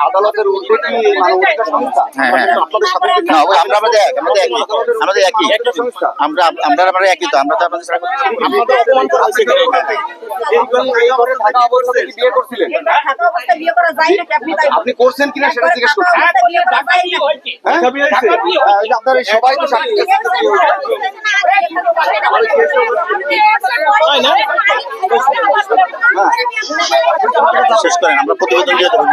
আদালতের উঠে কি উঠে কি সংস্থা? হ্যাঁ, হ্যাঁ। আমাদের একই। আমাদের একই। আমরা আমরা আমরা একই তো আমরা তো আপনাদের থাকা অবস্থায় কি বিয়ে করছিলেন? থাকা অবস্থায় বিয়ে করা যায় নাকি আপনি তাই আপনি করছেন কিনা সেটা জিজ্ঞেস করছেন। থাকা অবস্থায় বিয়ে করা যায় নাকি? হ্যাঁ? আপনারা সবাই তো সাক্ষী শেষ করেন আমরা প্রতিবেদন দিয়ে দেবো।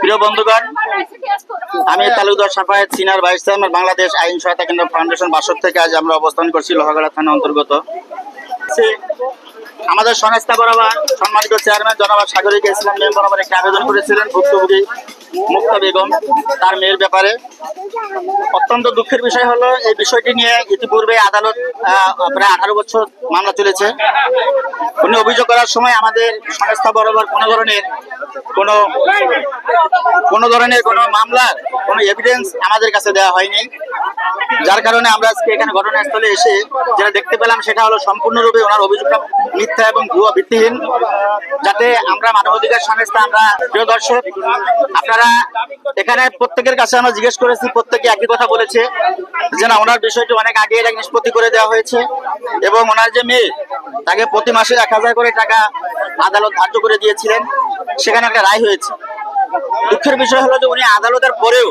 প্রিয় বন্ধুগণ আমি Talukdar Safayet senior vice chairman Bangladesh আইন সহায়তা কেন্দ্র ফাউন্ডেশন বাসক থেকে আজ আমরা অবস্থান করছি লোহাগড়া থানা অন্তর্গত। আমাদের সংস্থা বরাবর সম্মানিত চেয়ারম্যান জনাব সাগরিক ইসলাম মেম বরাবর একটি আবেদন করেছিলেন ভুক্তভোগী মুক্তা বেগম তার মেয়ের ব্যাপারে। অত্যন্ত দুঃখের বিষয় হলো, এই বিষয়টি নিয়ে ইতিপূর্বে আদালত প্রায় আঠারো বছর মামলা চলেছে। উনি অভিযোগ করার সময় আমাদের সংস্থা বরাবর কোনো ধরনের কোনো কোনো ধরনের কোনো মামলার কোনো এভিডেন্স আমাদের কাছে দেওয়া হয়নি। যার কারণে আমরা আজকে এখানে ঘটনাস্থলে এসে যেটা দেখতে পেলাম সেটা হলো সম্পূর্ণরূপে ওনার অভিযোগটা মিথ্যা এবং ভুয়া ভিত্তিহীন। যাতে আমরা মানবাধিকার সংস্থা, আমরা প্রিয় দর্শক, আপনারা এখানে প্রত্যেকের কাছে আমরা জিজ্ঞেস করেছি, প্রত্যেকে একই কথা বলেছে যে না, ওনার বিষয়টি অনেক আগে এটা নিষ্পত্তি করে দেওয়া হয়েছে এবং ওনার যে মেয়ে, তাকে প্রতি মাসে এক হাজার করে টাকা আদালত ধার্য করে দিয়েছিলেন। সেখানে একটা রায় হয়েছে। দুঃখের বিষয় হলো যে উনি আদালতের পরেও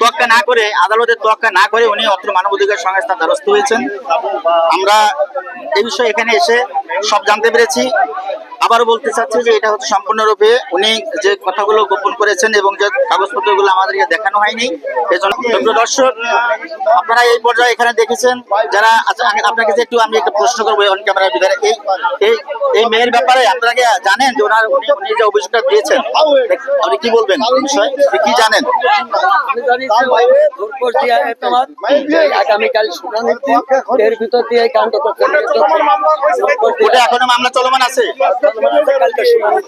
তোয়াক্কা না করে, আদালতের তোয়াক্কা না করে উনি অত্র মানব মানবাধিকার সংস্থার দ্বারস্থ হয়েছেন। আমরা এই বিষয়ে এখানে এসে সব জানতে পেরেছি। আবারও বলতে চাচ্ছি যে এটা হচ্ছে সম্পূর্ণরূপে উনি যে কথাগুলো গোপন করেছেন এবং যে কাগজপত্রগুলো আমাদেরকে দেখানো হয়নি এজন্য দর্শক আপনারা এই পর্যায়ে এখানে দেখেছেন যারা আপনাকে যে একটু আমি একটা প্রশ্ন করব অন ক্যামেরার ভিতরে এই এই এই মেয়ের ব্যাপারে আপনারা জানেন যে ওনার উনি উনি যে অভিযোগটা দিয়েছেন? আপনি কি বলবেন বিষয়ে? কি জানেন? আগামীকাল এর ভিতর দিয়ে এই করতে ওটা এখনও মামলা চলমান আছে। কালকে শুনানি।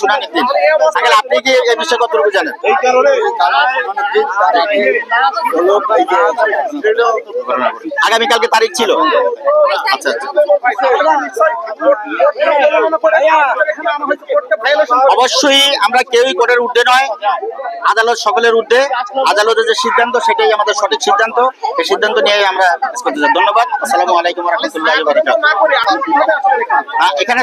শুনানির দিন আগে আপনি কি এই বিষয়ে কতটুকু জানেন? আগামীকালকে তারিখ ছিল? আচ্ছা আচ্ছা। অবশ্যই আমরা কেউই কোর্টের ঊর্ধ্বে নয়। আদালত সকলের ঊর্ধ্বে। আদালতের যে সিদ্ধান্ত সেটাই আমাদের সঠিক সিদ্ধান্ত। এই সিদ্ধান্ত নিয়ে আমরা ধন্যবাদ। আসসালামু আলাইকুম রহমতুল্লাহ এখানে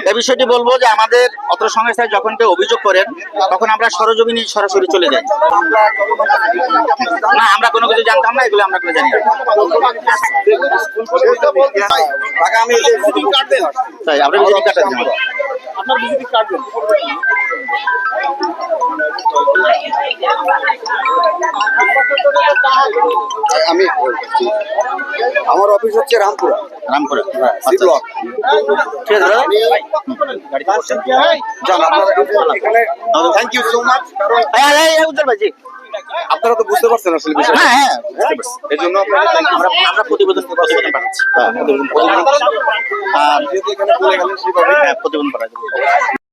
এই বিষয়টি বলব যে আমাদের অত্র সংস্থায় যখন কেউ অভিযোগ করেন তখন আমরা সরজমিনি সরাসরি চলে যাই। না আমরা কোনো কিছু জানতাম না এগুলো আমরা কোনো জানি তাই আমরা ভিজিটিং কার্ডটা দিন আপনার ভিজিটিং কার্ড আমি আমার অফিস হচ্ছে রামপুরা। রামপুরে। সি ব্লক ঠিক আছে আপনারা থ্যাংক ইউ সো মাচ হ্যাঁ হ্যাঁ হ্যাঁ আপনারা তো বুঝতে পারছেন আসলে বিষয়টা। হ্যাঁ হ্যাঁ এই জন্য you. আমরা আমরা প্রতিবেদন প্রতিবেদন পাঠাচ্ছি। হ্যাঁ প্রতিবেদন প্রতিবেদন। আর যেহেতু এখানে বলে গেলেন সেভাবে হ্যাঁ প্রতিবেদন পাঠাচ্ছি।